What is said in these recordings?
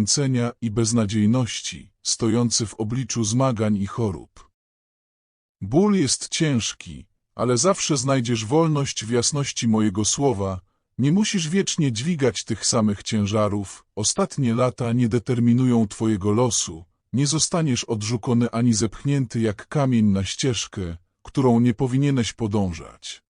zniechęcenia i beznadziejności, stojący w obliczu zmagań i chorób. Ból jest ciężki, ale zawsze znajdziesz wolność w jasności mojego słowa, nie musisz wiecznie dźwigać tych samych ciężarów, ostatnie lata nie determinują twojego losu, nie zostaniesz odrzucony ani zepchnięty jak kamień na ścieżkę, którą nie powinieneś podążać.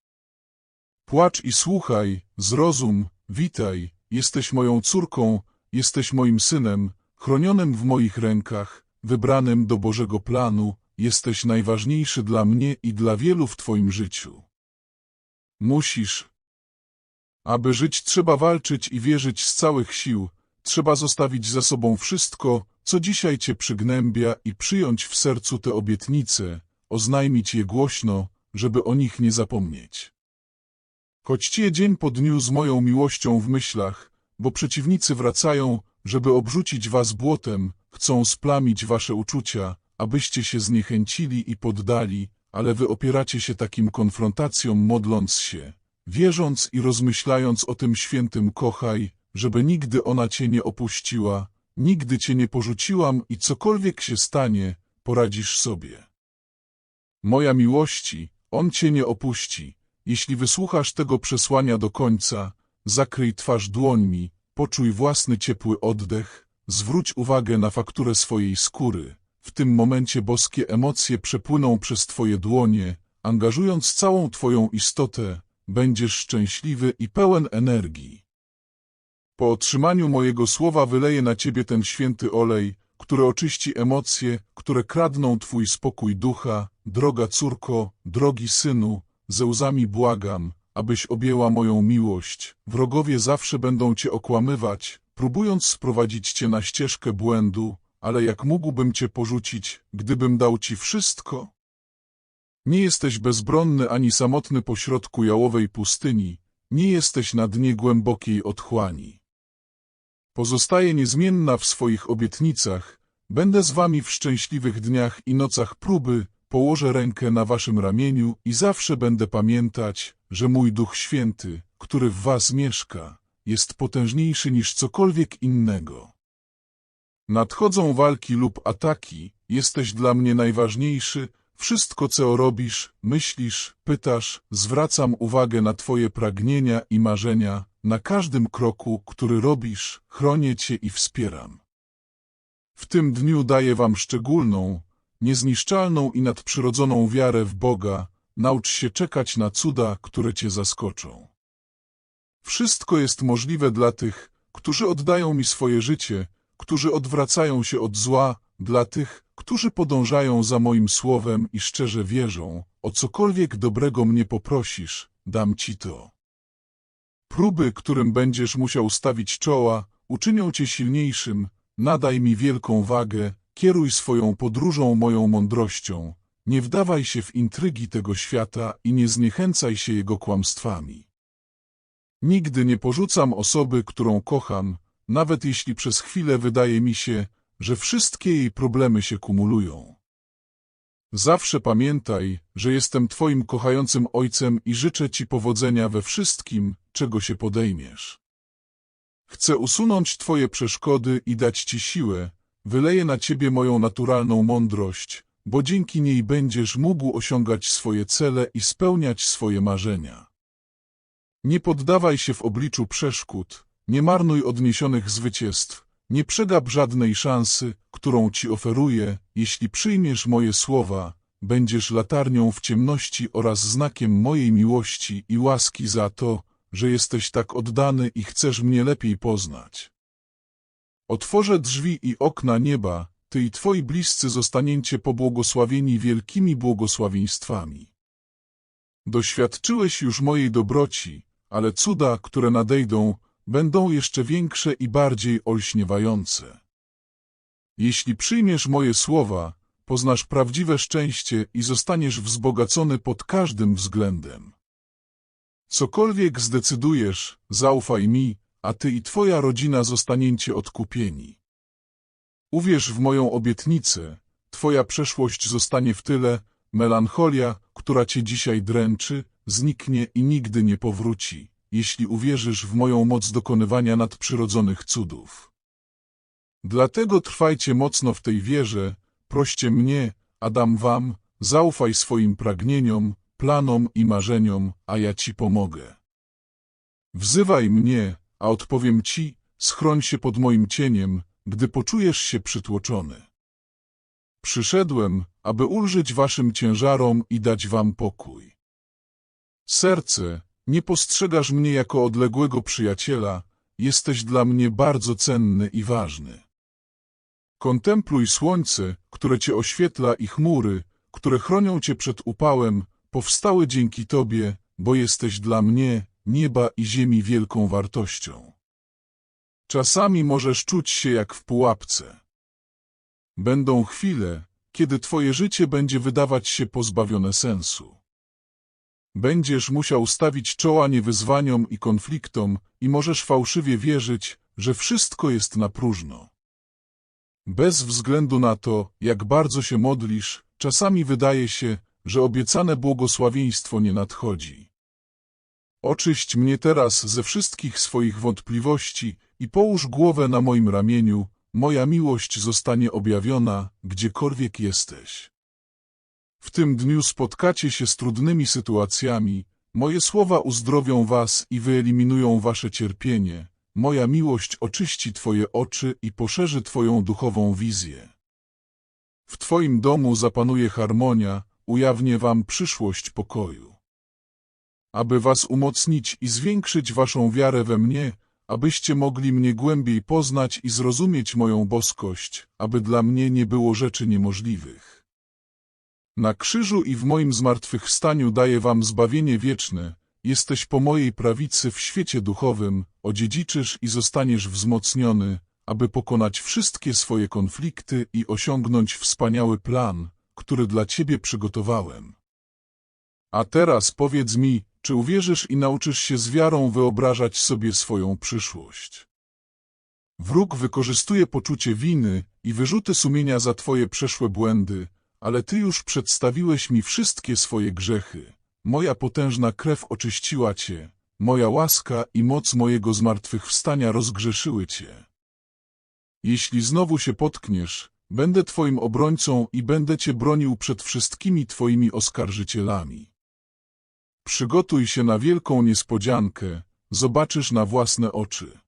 Płacz i słuchaj, zrozum, witaj, jesteś moją córką, jesteś moim synem, chronionym w moich rękach, wybranym do Bożego planu, jesteś najważniejszy dla mnie i dla wielu w twoim życiu. Musisz. Aby żyć trzeba walczyć i wierzyć z całych sił, trzeba zostawić za sobą wszystko, co dzisiaj cię przygnębia i przyjąć w sercu te obietnice, oznajmić je głośno, żeby o nich nie zapomnieć. Chodźcie dzień po dniu z moją miłością w myślach, bo przeciwnicy wracają, żeby obrzucić was błotem, chcą splamić wasze uczucia, abyście się zniechęcili i poddali, ale wy opieracie się takim konfrontacjom modląc się, wierząc i rozmyślając o tym świętym kochaj, żeby nigdy ona cię nie opuściła, nigdy cię nie porzuciłam i cokolwiek się stanie, poradzisz sobie. Moja miłości, on cię nie opuści, jeśli wysłuchasz tego przesłania do końca, zakryj twarz dłońmi, poczuj własny ciepły oddech, zwróć uwagę na fakturę swojej skóry. W tym momencie boskie emocje przepłyną przez twoje dłonie, angażując całą twoją istotę, będziesz szczęśliwy i pełen energii. Po otrzymaniu mojego słowa wyleję na ciebie ten święty olej, który oczyści emocje, które kradną twój spokój ducha, droga córko, drogi synu, ze łzami błagam, abyś objęła moją miłość. Wrogowie zawsze będą cię okłamywać, próbując sprowadzić cię na ścieżkę błędu, ale jak mógłbym cię porzucić, gdybym dał ci wszystko? Nie jesteś bezbronny ani samotny pośrodku jałowej pustyni, nie jesteś na dnie głębokiej otchłani. Pozostaję niezmienna w swoich obietnicach, będę z wami w szczęśliwych dniach i nocach próby, położę rękę na waszym ramieniu i zawsze będę pamiętać, że mój Duch Święty, który w was mieszka, jest potężniejszy niż cokolwiek innego. Nadchodzą walki lub ataki, jesteś dla mnie najważniejszy, wszystko co robisz, myślisz, pytasz, zwracam uwagę na twoje pragnienia i marzenia, na każdym kroku, który robisz, chronię cię i wspieram. W tym dniu daję wam szczególną, niezniszczalną i nadprzyrodzoną wiarę w Boga, naucz się czekać na cuda, które cię zaskoczą. Wszystko jest możliwe dla tych, którzy oddają mi swoje życie, którzy odwracają się od zła, dla tych, którzy podążają za moim słowem i szczerze wierzą, o cokolwiek dobrego mnie poprosisz, dam ci to. Próby, którym będziesz musiał stawić czoła, uczynią cię silniejszym, nadaj mi wielką wagę, kieruj swoją podróżą moją mądrością, nie wdawaj się w intrygi tego świata i nie zniechęcaj się jego kłamstwami. Nigdy nie porzucam osoby, którą kocham, nawet jeśli przez chwilę wydaje mi się, że wszystkie jej problemy się kumulują. Zawsze pamiętaj, że jestem Twoim kochającym ojcem i życzę Ci powodzenia we wszystkim, czego się podejmiesz. Chcę usunąć Twoje przeszkody i dać Ci siłę, wyleję na Ciebie moją naturalną mądrość, bo dzięki niej będziesz mógł osiągać swoje cele i spełniać swoje marzenia. Nie poddawaj się w obliczu przeszkód, nie marnuj odniesionych zwycięstw, nie przegap żadnej szansy, którą Ci oferuję, jeśli przyjmiesz moje słowa, będziesz latarnią w ciemności oraz znakiem mojej miłości i łaski za to, że jesteś tak oddany i chcesz mnie lepiej poznać. Otworzę drzwi i okna nieba, Ty i Twoi bliscy zostaniecie pobłogosławieni wielkimi błogosławieństwami. Doświadczyłeś już mojej dobroci, ale cuda, które nadejdą, będą jeszcze większe i bardziej olśniewające. Jeśli przyjmiesz moje słowa, poznasz prawdziwe szczęście i zostaniesz wzbogacony pod każdym względem. Cokolwiek zdecydujesz, zaufaj mi, a ty i twoja rodzina zostaniecie odkupieni. Uwierz w moją obietnicę, twoja przeszłość zostanie w tyle, melancholia, która cię dzisiaj dręczy, zniknie i nigdy nie powróci jeśli uwierzysz w moją moc dokonywania nadprzyrodzonych cudów. Dlatego trwajcie mocno w tej wierze, proście mnie, a dam wam, zaufaj swoim pragnieniom, planom i marzeniom, a ja ci pomogę. Wzywaj mnie, a odpowiem ci, schroń się pod moim cieniem, gdy poczujesz się przytłoczony. Przyszedłem, aby ulżyć waszym ciężarom i dać wam pokój. Serce, nie postrzegasz mnie jako odległego przyjaciela, jesteś dla mnie bardzo cenny i ważny. Kontempluj słońce, które cię oświetla i chmury, które chronią cię przed upałem, powstały dzięki tobie, bo jesteś dla mnie, nieba i ziemi wielką wartością. Czasami możesz czuć się jak w pułapce. Będą chwile, kiedy twoje życie będzie wydawać się pozbawione sensu. Będziesz musiał stawić czoła niewyzwaniom i konfliktom i możesz fałszywie wierzyć, że wszystko jest na próżno. Bez względu na to, jak bardzo się modlisz, czasami wydaje się, że obiecane błogosławieństwo nie nadchodzi. Oczyść mnie teraz ze wszystkich swoich wątpliwości i połóż głowę na moim ramieniu, moja miłość zostanie objawiona, gdziekolwiek jesteś. W tym dniu spotkacie się z trudnymi sytuacjami, moje słowa uzdrowią was i wyeliminują wasze cierpienie, moja miłość oczyści twoje oczy i poszerzy twoją duchową wizję. W twoim domu zapanuje harmonia, ujawnię wam przyszłość pokoju. Aby was umocnić i zwiększyć waszą wiarę we mnie, abyście mogli mnie głębiej poznać i zrozumieć moją boskość, aby dla mnie nie było rzeczy niemożliwych. Na krzyżu i w moim zmartwychwstaniu daję wam zbawienie wieczne, jesteś po mojej prawicy w świecie duchowym, odziedziczysz i zostaniesz wzmocniony, aby pokonać wszystkie swoje konflikty i osiągnąć wspaniały plan, który dla ciebie przygotowałem. A teraz powiedz mi, czy uwierzysz i nauczysz się z wiarą wyobrażać sobie swoją przyszłość? Wróg wykorzystuje poczucie winy i wyrzuty sumienia za twoje przeszłe błędy, ale ty już przedstawiłeś mi wszystkie swoje grzechy. Moja potężna krew oczyściła cię, moja łaska i moc mojego zmartwychwstania rozgrzeszyły cię. Jeśli znowu się potkniesz, będę twoim obrońcą i będę cię bronił przed wszystkimi twoimi oskarżycielami. Przygotuj się na wielką niespodziankę, zobaczysz na własne oczy.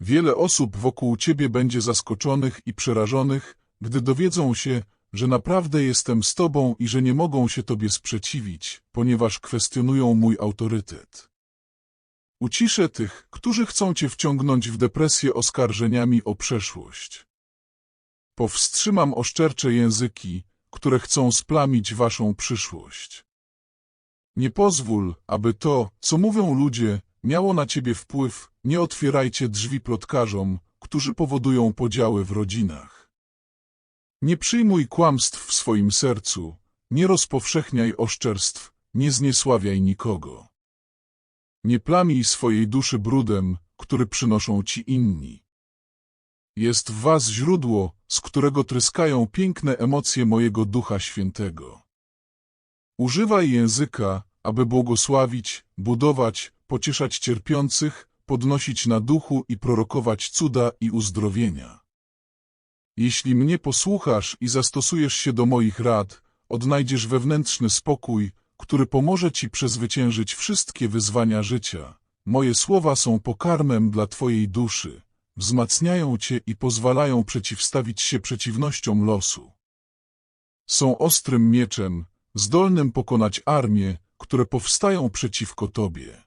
Wiele osób wokół ciebie będzie zaskoczonych i przerażonych, gdy dowiedzą się, że naprawdę jestem z tobą i że nie mogą się tobie sprzeciwić, ponieważ kwestionują mój autorytet. Uciszę tych, którzy chcą cię wciągnąć w depresję oskarżeniami o przeszłość. Powstrzymam oszczercze języki, które chcą splamić waszą przyszłość. Nie pozwól, aby to, co mówią ludzie, miało na ciebie wpływ, nie otwierajcie drzwi plotkarzom, którzy powodują podziały w rodzinach. Nie przyjmuj kłamstw w swoim sercu, nie rozpowszechniaj oszczerstw, nie zniesławiaj nikogo. Nie plamij swojej duszy brudem, który przynoszą ci inni. Jest w was źródło, z którego tryskają piękne emocje mojego Ducha Świętego. Używaj języka, aby błogosławić, budować, pocieszać cierpiących, podnosić na duchu i prorokować cuda i uzdrowienia. Jeśli mnie posłuchasz i zastosujesz się do moich rad, odnajdziesz wewnętrzny spokój, który pomoże ci przezwyciężyć wszystkie wyzwania życia. Moje słowa są pokarmem dla twojej duszy, wzmacniają cię i pozwalają przeciwstawić się przeciwnościom losu. Są ostrym mieczem, zdolnym pokonać armie, które powstają przeciwko tobie.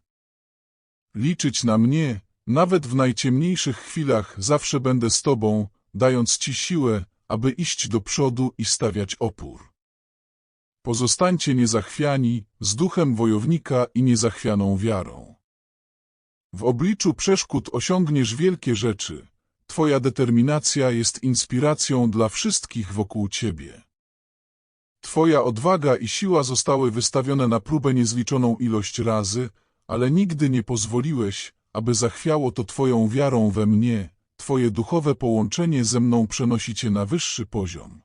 Liczyć na mnie, nawet w najciemniejszych chwilach zawsze będę z tobą, dając ci siłę, aby iść do przodu i stawiać opór. Pozostańcie niezachwiani, z duchem wojownika i niezachwianą wiarą. W obliczu przeszkód osiągniesz wielkie rzeczy. Twoja determinacja jest inspiracją dla wszystkich wokół ciebie. Twoja odwaga i siła zostały wystawione na próbę niezliczoną ilość razy, ale nigdy nie pozwoliłeś, aby zachwiało to Twoją wiarą we mnie, Twoje duchowe połączenie ze mną przenosi Cię na wyższy poziom.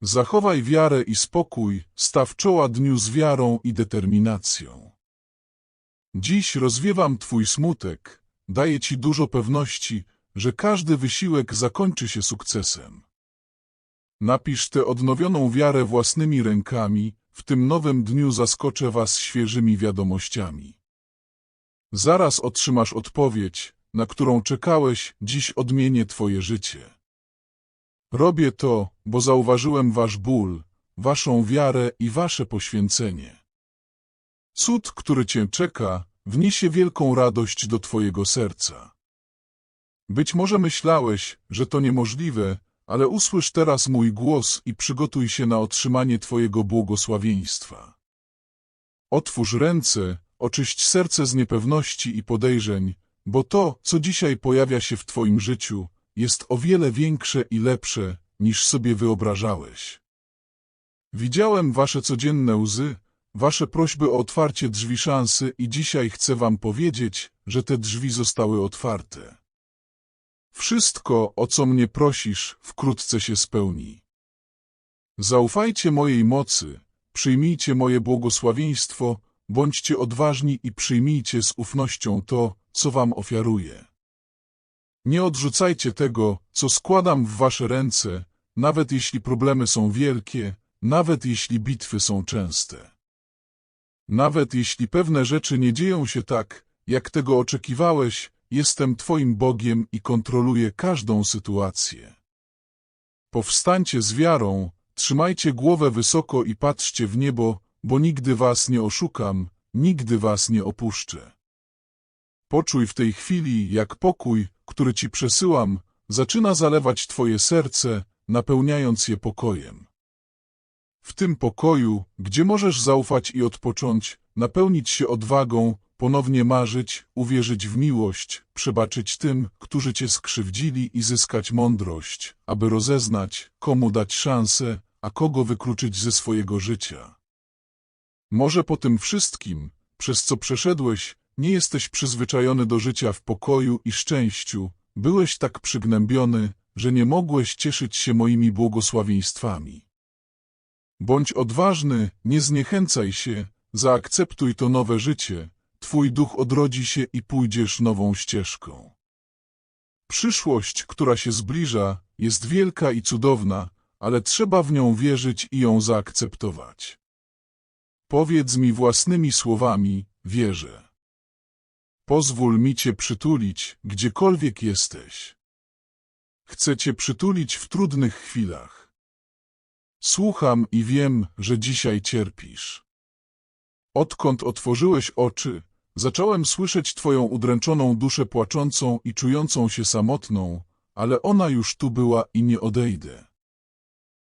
Zachowaj wiarę i spokój, staw czoła dniu z wiarą i determinacją. Dziś rozwiewam Twój smutek, daję Ci dużo pewności, że każdy wysiłek zakończy się sukcesem. Napisz tę odnowioną wiarę własnymi rękami, w tym nowym dniu zaskoczę was świeżymi wiadomościami. Zaraz otrzymasz odpowiedź, na którą czekałeś, dziś odmienię twoje życie. Robię to, bo zauważyłem wasz ból, waszą wiarę i wasze poświęcenie. Cud, który cię czeka, wniesie wielką radość do twojego serca. Być może myślałeś, że to niemożliwe, ale usłysz teraz mój głos i przygotuj się na otrzymanie twojego błogosławieństwa. Otwórz ręce, oczyść serce z niepewności i podejrzeń, bo to, co dzisiaj pojawia się w twoim życiu, jest o wiele większe i lepsze, niż sobie wyobrażałeś. Widziałem wasze codzienne łzy, wasze prośby o otwarcie drzwi szansy i dzisiaj chcę wam powiedzieć, że te drzwi zostały otwarte. Wszystko, o co mnie prosisz, wkrótce się spełni. Zaufajcie mojej mocy, przyjmijcie moje błogosławieństwo, bądźcie odważni i przyjmijcie z ufnością to, co wam ofiaruję. Nie odrzucajcie tego, co składam w wasze ręce, nawet jeśli problemy są wielkie, nawet jeśli bitwy są częste. Nawet jeśli pewne rzeczy nie dzieją się tak, jak tego oczekiwałeś, jestem Twoim Bogiem i kontroluję każdą sytuację. Powstańcie z wiarą, trzymajcie głowę wysoko i patrzcie w niebo, bo nigdy was nie oszukam, nigdy was nie opuszczę. Poczuj w tej chwili, jak pokój, który ci przesyłam, zaczyna zalewać Twoje serce, napełniając je pokojem. W tym pokoju, gdzie możesz zaufać i odpocząć, napełnić się odwagą, ponownie marzyć, uwierzyć w miłość, przebaczyć tym, którzy cię skrzywdzili i zyskać mądrość, aby rozeznać, komu dać szansę, a kogo wykluczyć ze swojego życia. Może po tym wszystkim, przez co przeszedłeś, nie jesteś przyzwyczajony do życia w pokoju i szczęściu, byłeś tak przygnębiony, że nie mogłeś cieszyć się moimi błogosławieństwami. Bądź odważny, nie zniechęcaj się, zaakceptuj to nowe życie, twój duch odrodzi się i pójdziesz nową ścieżką. Przyszłość, która się zbliża, jest wielka i cudowna, ale trzeba w nią wierzyć i ją zaakceptować. Powiedz mi własnymi słowami, wierzę. Pozwól mi Cię przytulić, gdziekolwiek jesteś. Chcę Cię przytulić w trudnych chwilach. Słucham i wiem, że dzisiaj cierpisz. Odkąd otworzyłeś oczy, zacząłem słyszeć Twoją udręczoną duszę płaczącą i czującą się samotną, ale ona już tu była i nie odejdę.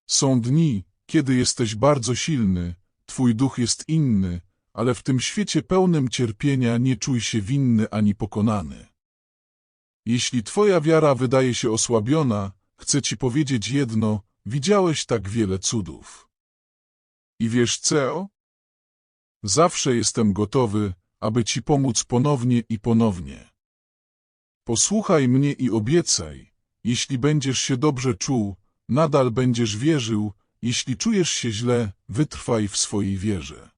Są dni, kiedy jesteś bardzo silny, Twój duch jest inny, ale w tym świecie pełnym cierpienia nie czuj się winny ani pokonany. Jeśli Twoja wiara wydaje się osłabiona, chcę Ci powiedzieć jedno, widziałeś tak wiele cudów. I wiesz co? Zawsze jestem gotowy, aby Ci pomóc ponownie i ponownie. Posłuchaj mnie i obiecaj, jeśli będziesz się dobrze czuł, nadal będziesz wierzył, jeśli czujesz się źle, wytrwaj w swojej wierze.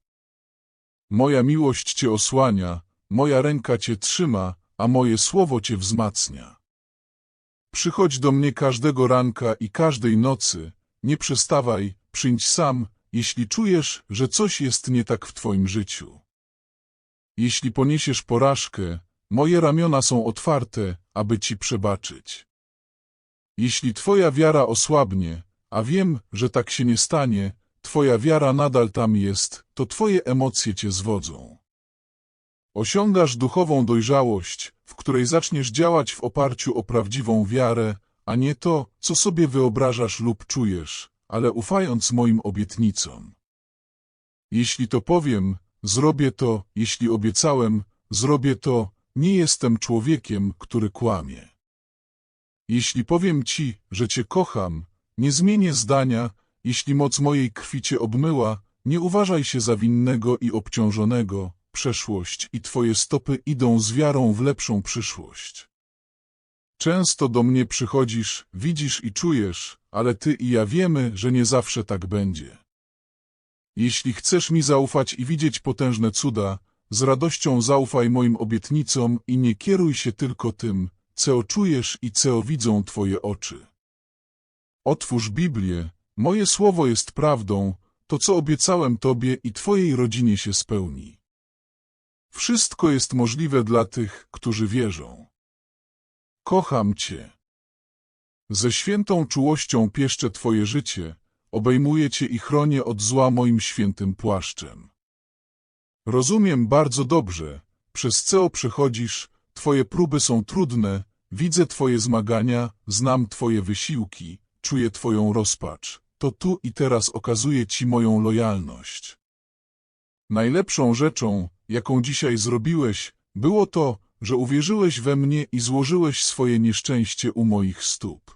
Moja miłość Cię osłania, moja ręka Cię trzyma, a moje słowo Cię wzmacnia. Przychodź do mnie każdego ranka i każdej nocy, nie przestawaj, przyjdź sam, jeśli czujesz, że coś jest nie tak w Twoim życiu. Jeśli poniesiesz porażkę, moje ramiona są otwarte, aby Ci przebaczyć. Jeśli Twoja wiara osłabnie, a wiem, że tak się nie stanie, Twoja wiara nadal tam jest, to Twoje emocje Cię zwodzą. Osiągasz duchową dojrzałość, w której zaczniesz działać w oparciu o prawdziwą wiarę, a nie to, co sobie wyobrażasz lub czujesz, ale ufając moim obietnicom. Jeśli to powiem, zrobię to, jeśli obiecałem, zrobię to, nie jestem człowiekiem, który kłamie. Jeśli powiem Ci, że Cię kocham, nie zmienię zdania, jeśli moc mojej krwi Cię obmyła, nie uważaj się za winnego i obciążonego, przeszłość i Twoje stopy idą z wiarą w lepszą przyszłość. Często do mnie przychodzisz, widzisz i czujesz, ale Ty i ja wiemy, że nie zawsze tak będzie. Jeśli chcesz mi zaufać i widzieć potężne cuda, z radością zaufaj moim obietnicom i nie kieruj się tylko tym, co czujesz i co widzą Twoje oczy. Otwórz Biblię, moje słowo jest prawdą, to co obiecałem Tobie i Twojej rodzinie się spełni. Wszystko jest możliwe dla tych, którzy wierzą. Kocham Cię. Ze świętą czułością pieszczę Twoje życie, obejmuję Cię i chronię od zła moim świętym płaszczem. Rozumiem bardzo dobrze, przez co przechodzisz, Twoje próby są trudne, widzę Twoje zmagania, znam Twoje wysiłki, czuję Twoją rozpacz. To tu i teraz okazuję Ci moją lojalność. Najlepszą rzeczą, jaką dzisiaj zrobiłeś, było to, że uwierzyłeś we mnie i złożyłeś swoje nieszczęście u moich stóp.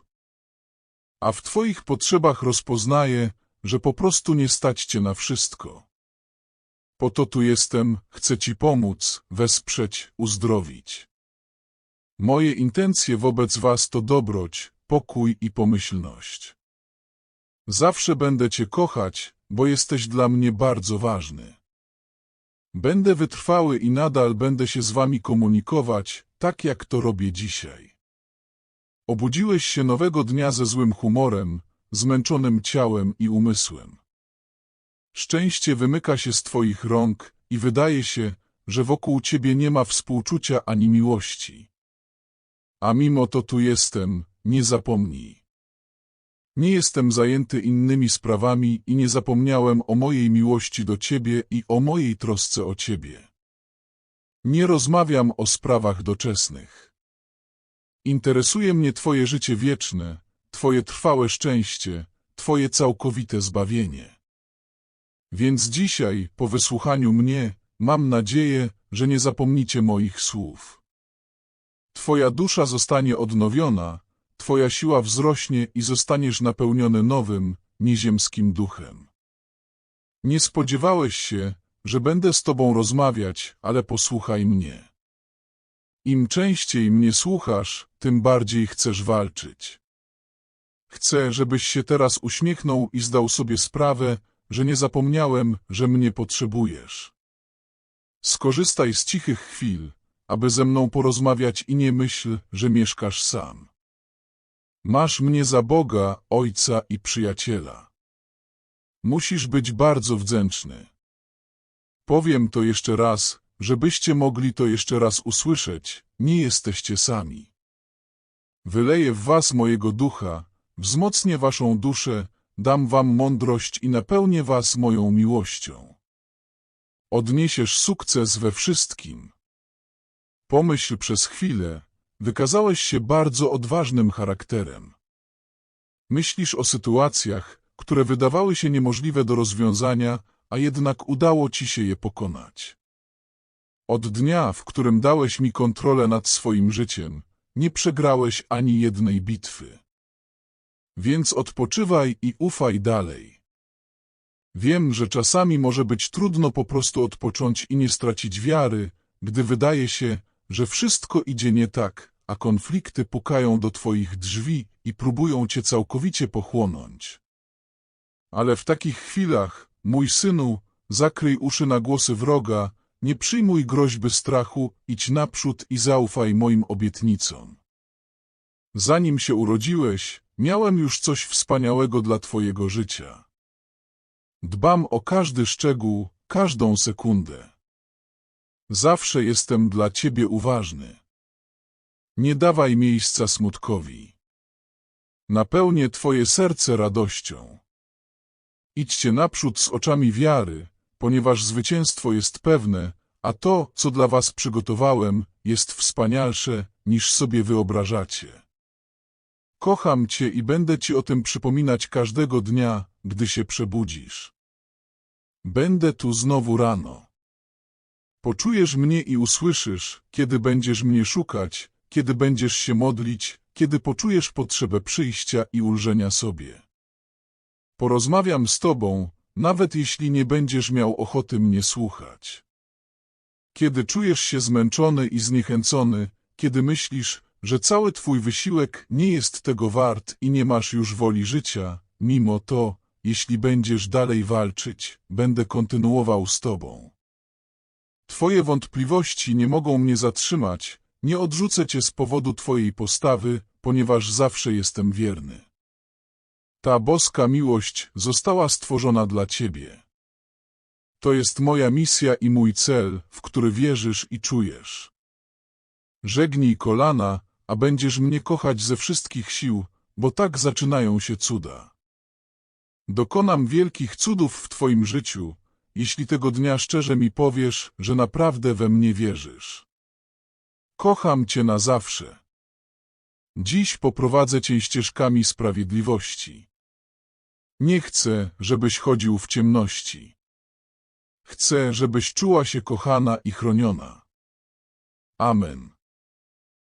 A w Twoich potrzebach rozpoznaję, że po prostu nie stać Cię na wszystko. Po to tu jestem, chcę Ci pomóc, wesprzeć, uzdrowić. Moje intencje wobec Was to dobroć, pokój i pomyślność. Zawsze będę Cię kochać, bo jesteś dla mnie bardzo ważny. Będę wytrwały i nadal będę się z Wami komunikować, tak jak to robię dzisiaj. Obudziłeś się nowego dnia ze złym humorem, zmęczonym ciałem i umysłem. Szczęście wymyka się z Twoich rąk i wydaje się, że wokół Ciebie nie ma współczucia ani miłości. A mimo to tu jestem, nie zapomnij. Nie jestem zajęty innymi sprawami i nie zapomniałem o mojej miłości do Ciebie i o mojej trosce o Ciebie. Nie rozmawiam o sprawach doczesnych. Interesuje mnie Twoje życie wieczne, Twoje trwałe szczęście, Twoje całkowite zbawienie. Więc dzisiaj, po wysłuchaniu mnie, mam nadzieję, że nie zapomnicie moich słów. Twoja dusza zostanie odnowiona, Twoja siła wzrośnie i zostaniesz napełniony nowym, nieziemskim duchem. Nie spodziewałeś się, że będę z Tobą rozmawiać, ale posłuchaj mnie. Im częściej mnie słuchasz, tym bardziej chcesz walczyć. Chcę, żebyś się teraz uśmiechnął i zdał sobie sprawę, że nie zapomniałem, że mnie potrzebujesz. Skorzystaj z cichych chwil, aby ze mną porozmawiać i nie myśl, że mieszkasz sam. Masz mnie za Boga, Ojca i Przyjaciela. Musisz być bardzo wdzięczny. Powiem to jeszcze raz, żebyście mogli to jeszcze raz usłyszeć, nie jesteście sami. Wyleję w was mojego ducha, wzmocnię waszą duszę, dam wam mądrość i napełnię was moją miłością. Odniesiesz sukces we wszystkim. Pomyśl przez chwilę, wykazałeś się bardzo odważnym charakterem. Myślisz o sytuacjach, które wydawały się niemożliwe do rozwiązania, a jednak udało ci się je pokonać. Od dnia, w którym dałeś mi kontrolę nad swoim życiem, nie przegrałeś ani jednej bitwy. Więc odpoczywaj i ufaj dalej. Wiem, że czasami może być trudno po prostu odpocząć i nie stracić wiary, gdy wydaje się, że wszystko idzie nie tak, a konflikty pukają do twoich drzwi i próbują cię całkowicie pochłonąć. Ale w takich chwilach, mój synu, zakryj uszy na głosy wroga, nie przyjmuj groźby strachu, idź naprzód i zaufaj moim obietnicom. Zanim się urodziłeś, miałem już coś wspaniałego dla twojego życia. Dbam o każdy szczegół, każdą sekundę. Zawsze jestem dla ciebie uważny. Nie dawaj miejsca smutkowi. Napełnię twoje serce radością. Idźcie naprzód z oczami wiary, ponieważ zwycięstwo jest pewne, a to, co dla was przygotowałem, jest wspanialsze, niż sobie wyobrażacie. Kocham cię i będę ci o tym przypominać każdego dnia, gdy się przebudzisz. Będę tu znowu rano. Poczujesz mnie i usłyszysz, kiedy będziesz mnie szukać, kiedy będziesz się modlić, kiedy poczujesz potrzebę przyjścia i ulżenia sobie. Porozmawiam z tobą, nawet jeśli nie będziesz miał ochoty mnie słuchać. Kiedy czujesz się zmęczony i zniechęcony, kiedy myślisz, że cały twój wysiłek nie jest tego wart i nie masz już woli życia, mimo to, jeśli będziesz dalej walczyć, będę kontynuował z tobą. Twoje wątpliwości nie mogą mnie zatrzymać, Nie odrzucę cię z powodu twojej postawy, ponieważ zawsze jestem wierny. Ta boska miłość została stworzona dla ciebie. To jest moja misja i mój cel, w który wierzysz i czujesz. Żegnij kolana, a będziesz mnie kochać ze wszystkich sił, bo tak zaczynają się cuda. Dokonam wielkich cudów w Twoim życiu, jeśli tego dnia szczerze mi powiesz, że naprawdę we mnie wierzysz. Kocham Cię na zawsze. Dziś poprowadzę Cię ścieżkami sprawiedliwości. Nie chcę, żebyś chodził w ciemności. Chcę, żebyś czuła się kochana i chroniona. Amen.